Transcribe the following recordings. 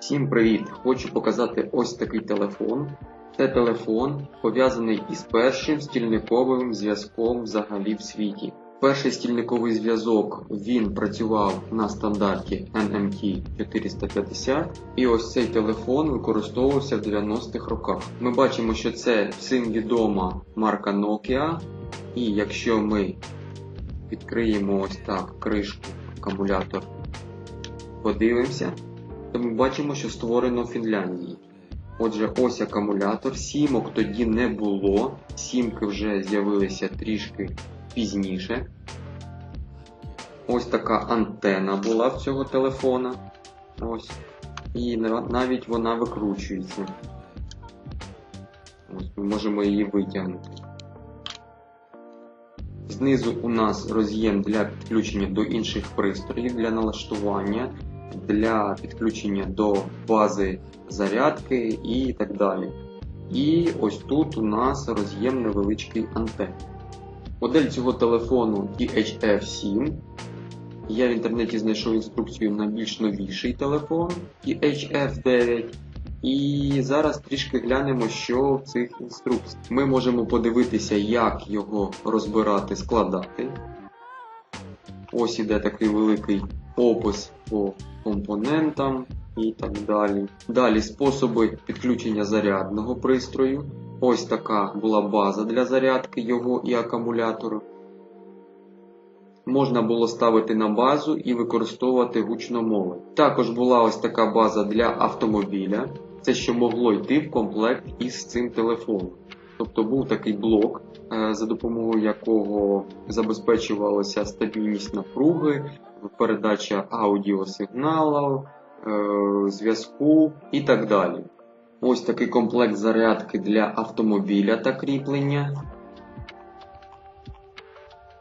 Всім привіт! Хочу показати ось такий телефон. Це телефон пов'язаний із першим стільниковим зв'язком взагалі в світі. Перший стільниковий зв'язок він працював на стандарті NMT 450, і ось цей телефон використовувався в 90-х роках. Ми бачимо, що це всім відома марка Nokia, і якщо ми відкриємо ось так кришку акумулятор, подивимося то ми бачимо, що створено в Фінляндії. Отже, ось акумулятор, сімок тоді не було, сімки вже з'явилися трішки пізніше. Ось така антена була в цього телефона. Ось. І навіть вона викручується. Ось Ми можемо її витягнути. Знизу у нас роз'єм для підключення до інших пристроїв для налаштування для підключення до бази зарядки і так далі. І ось тут у нас роз'єм невеличкий антен. Модель цього телефону THF7. Я в інтернеті знайшов інструкцію на більш новіший телефон THF9. І зараз трішки глянемо, що в цих інструкціях. Ми можемо подивитися, як його розбирати, складати. Ось іде такий великий опис по компонентам і так далі. Далі способи підключення зарядного пристрою. Ось така була база для зарядки його і акумулятору. Можна було ставити на базу і використовувати гучномови. Також була ось така база для автомобіля. Це що могло йти в комплект із цим телефоном. Тобто був такий блок, е, за допомогою якого забезпечувалася стабільність напруги, передача аудіосигналу, е, зв'язку і так далі. Ось такий комплект зарядки для автомобіля та кріплення.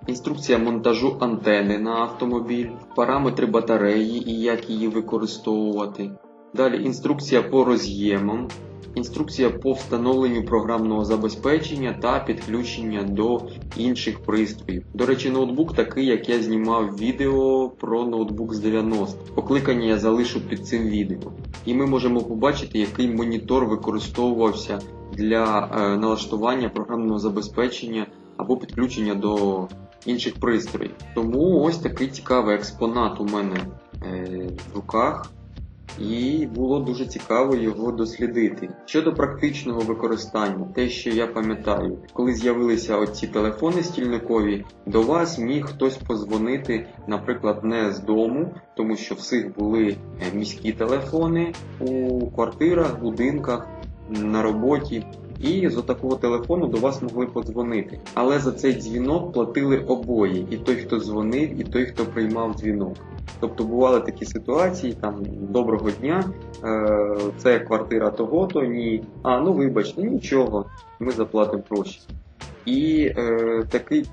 Інструкція монтажу антени на автомобіль, параметри батареї і як її використовувати. Далі інструкція по роз'ємам, інструкція по встановленню програмного забезпечення та підключення до інших пристроїв. До речі, ноутбук такий, як я знімав відео про ноутбук з 90. Покликання я залишу під цим відео. І ми можемо побачити, який монітор використовувався для е, налаштування програмного забезпечення або підключення до інших пристроїв. Тому ось такий цікавий експонат у мене е, в руках і було дуже цікаво його дослідити. Щодо практичного використання, те, що я пам'ятаю, коли з'явилися оці телефони стільникові, до вас міг хтось позвонити, наприклад, не з дому, тому що всіх були е, міські телефони у квартирах, будинках, на роботі. І з такого телефону до вас могли подзвонити. Але за цей дзвінок платили обоє: і той, хто дзвонив, і той, хто приймав дзвінок. Тобто бували такі ситуації, там доброго дня, е, це квартира того-то, ні. А, ну вибач, ну нічого, ми заплатимо гроші. І е, такий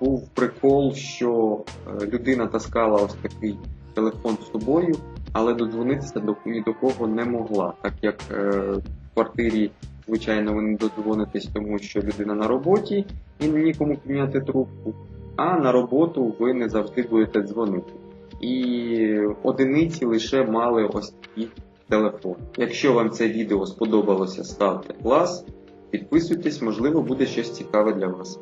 був прикол, що е, людина таскала ось такий телефон з собою, але додзвонитися до ні до кого не могла, так як е, в квартирі, звичайно, ви не додзвонитесь, тому що людина на роботі і нікому підняти трубку. А на роботу ви не завжди будете дзвонити і одиниці лише мали ось такі телефони. Якщо вам це відео сподобалося, ставте клас, підписуйтесь, можливо, буде щось цікаве для вас.